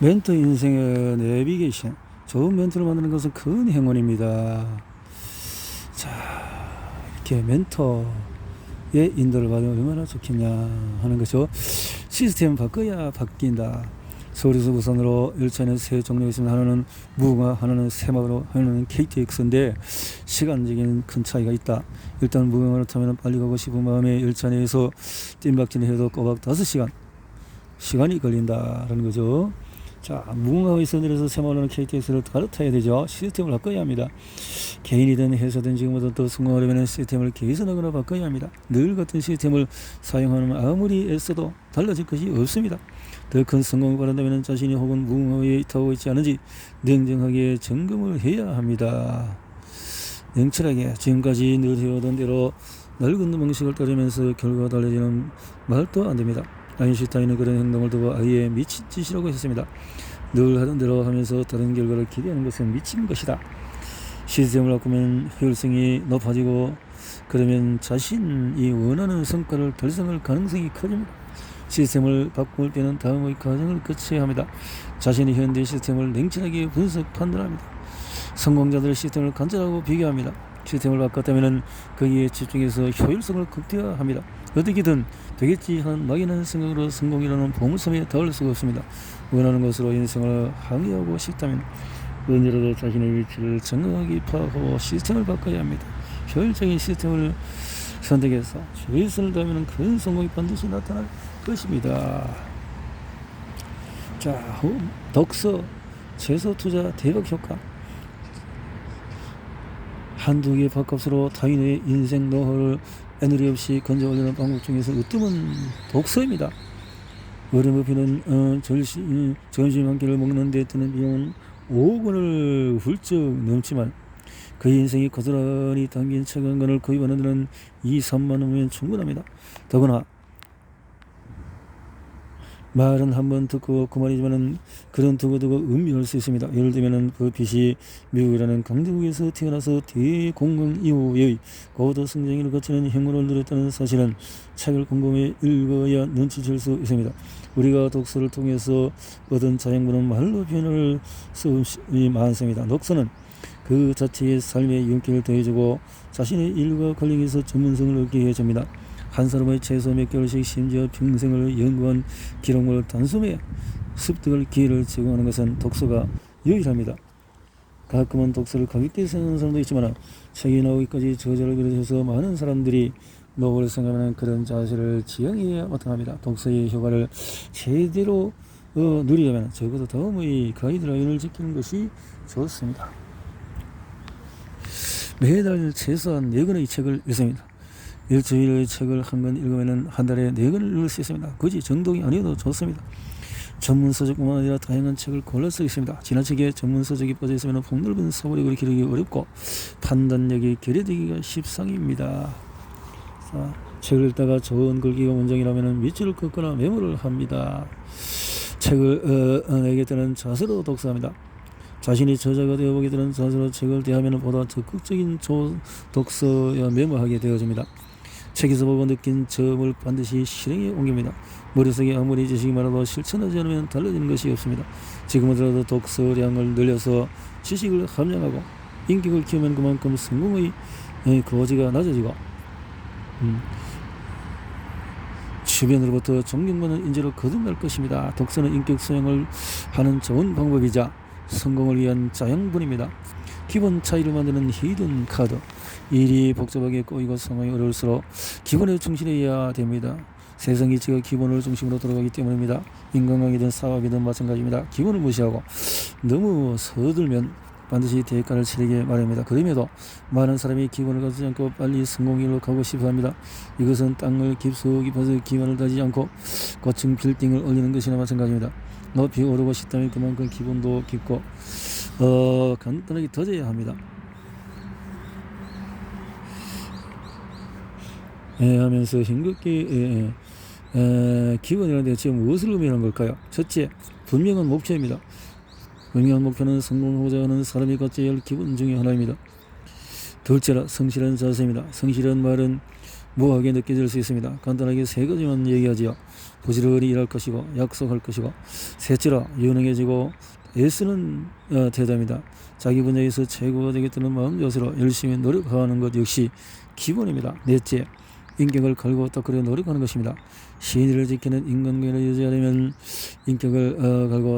멘토 인생의 내비게이션. 좋은 멘토를 만드는 것은 큰 행운입니다. 자, 이렇게 멘토의 인도를 받으면 얼마나 좋겠냐 하는 거죠. 시스템 바꿔야 바뀐다. 서울에서 부산으로 열차는 세 종류가 있습니다. 하나는 무궁화, 하나는 새마을로, 하나는 KTX인데 시간적인 큰 차이가 있다. 일단 무궁화를 타면 빨리 가고 싶은 마음에 열차 내에서 뜀박질 해도 꼬박 5시간 시간이 걸린다라는 거죠. 자, 무궁화에서 내려서 새마을로는 KTX를 갈아타야 되죠. 시스템을 바꿔야 합니다. 개인이든 회사든 지금보다 더 성공하려면 시스템을 개선하거나 바꿔야 합니다. 늘 같은 시스템을 사용하면 아무리 애써도 달라질 것이 없습니다. 더 큰 성공을 바란다면 자신이 혹은 무궁화에 타고 있지 않은지 냉정하게 점검을 해야 합니다. 냉철하게 지금까지 늘 해오던 대로 낡은 방식을 따르면서 결과가 달라지는 말도 안 됩니다. 아인슈타인은 그런 행동을 두고 아예 미친 짓이라고 했습니다. 늘 하던 대로 하면서 다른 결과를 기대하는 것은 미친 것이다. 시스템을 바꾸면 효율성이 높아지고 그러면 자신이 원하는 성과를 달성할 가능성이 커집니다. 시스템을 바꿀 때는 다음의 과정을 거쳐야 합니다. 자신의 현대 시스템을 냉철하게 분석 판단합니다. 성공자들의 시스템을 관찰하고 비교합니다. 시스템을 바꿨다면 거기에 집중해서 효율성을 극대화합니다. 어떻게든 되겠지 하는 막연한 생각으로 성공이라는 보물섬에 닿을 수가 없습니다. 원하는 것으로 인생을 항의하고 싶다면 언제라도 자신의 위치를 정확하게 파악하고 시스템을 바꿔야 합니다. 효율적인 시스템을 선택해서 최선을 다하면 큰 성공이 반드시 나타날 것입니다. 자, 후- 독서, 최소 투자 대박 효과. 한두 개 밥값으로 타인의 인생 노하우를 애누리 없이 건져 올리는 방법 중에서 으뜸은 독서입니다. 어른버피는 어, 절시, 음, 점심 한 끼를 먹는 데 드는 비용은 5억 원을 훌쩍 넘지만 그 인생이 고스란히 담긴 책한 권을 구입하는 데는 2, 3만 원이면 충분합니다. 더구나 말은 한 번 듣고 그만이지만은 그런 두고두고 음미할 수 있습니다. 예를 들면은 버핏이 미국이라는 강대국에서 태어나서 대공황 이후의 고도 성장을 거치는 행운을 누렸다는 사실은 책을 꼼꼼히 읽어야 눈치챌 수 있습니다. 우리가 독서를 통해서 얻은 자양분은 말로 표현할 수 없이 많습니다. 독서는 그 자체의 삶의 윤기를 더해주고 자신의 일과 관련해서 전문성을 얻게 해줍니다. 한 사람의 최소 몇 개월씩 심지어 평생을 연구한 기록물 단숨에 습득할 기회를 제공하는 것은 독서가 유일합니다. 가끔은 독서를 가볍게 생각하는 사람도 있지만 책이 나오기까지 저자를 비롯해서 많은 사람들이 노고를 생각하는 그런 자세를 지향해야 마땅합니다. 독서의 효과를 제대로 어, 누리려면 적어도 다음의 가이드라인을 지키는 것이 좋습니다. 매달 최소한 4권의 책을 읽습니다. 일주일의 책을 한 권 읽으면 한 달에 네 권을 읽을 수 있습니다. 굳이 정독이 아니어도 좋습니다. 전문 서적뿐만 아니라 다양한 책을 골라 쓰있습니다 지나치게 전문 서적이 빠져 있으면 폭넓은 사고력을 기르기 어렵고 판단력이 결여되기가 십상입니다. 자, 책을 읽다가 좋은 글귀가 문장이라면 밑줄을 긋거나 메모를 합니다. 책을 어, 어, 내겠다는 자세로 독서합니다. 자신이 저자가 되어보게 되는 자세로 책을 대하면 보다 적극적인 조, 독서야 메모하게 되어집니다. 책에서 보고 느낀 점을 반드시 실행에 옮깁니다. 머릿속에 아무리 지식이 많아도 실천하지 않으면 달라지는 것이 없습니다. 지금보다도 독서량을 늘려서 지식을 함량하고 인격을 키우면 그만큼 성공의 예, 거지가 낮아지고 음, 주변으로부터 존경받는 인재로 거듭날 것입니다. 독서는 인격 수양을 하는 좋은 방법이자 성공을 위한 자양분입니다. 기본 차이를 만드는 히든 카드. 일이 복잡하게 꼬이고 상황이 어려울수록 기본에 충실해야 됩니다. 세상 이치가 기본을 중심으로 돌아가기 때문입니다. 인간관계든 사업이든 마찬가지입니다. 기본을 무시하고 너무 서둘면 반드시 대가를 치르게 마련입니다. 그럼에도 많은 사람이 기본을 갖지 않고 빨리 성공길로 가고 싶어 합니다. 이것은 땅을 깊숙이 파서 기반을 다지지 않고 고층 빌딩을 올리는 것이나 마찬가지입니다. 높이 오르고 싶다면 그만큼 기본도 깊고 어, 간단하게 더져야 합니다. 예, 하면서 힘겹게 예, 예. 에, 기본이라는데 지금 무엇을 의미하는 걸까요? 첫째, 분명한 목표입니다. 분명한 목표는 성공하고자 하는 사람이 갖춰야 할 기본 중의 하나입니다. 둘째라 성실한 자세입니다. 성실한 말은 무하게 느껴질 수 있습니다. 간단하게 세 가지만 얘기하지요. 부지런히 일할 것이고 약속할 것이고 셋째로 유능해지고 애쓰는 어, 태도입니다. 자기 분야에서 최고가 되겠다는 마음 여서로 열심히 노력하는 것 역시 기본입니다. 넷째 인격을 걸고 닦으려 노력하는 것입니다. 신의를 지키는 인간관계를 유지하려면 인격을 어, 걸고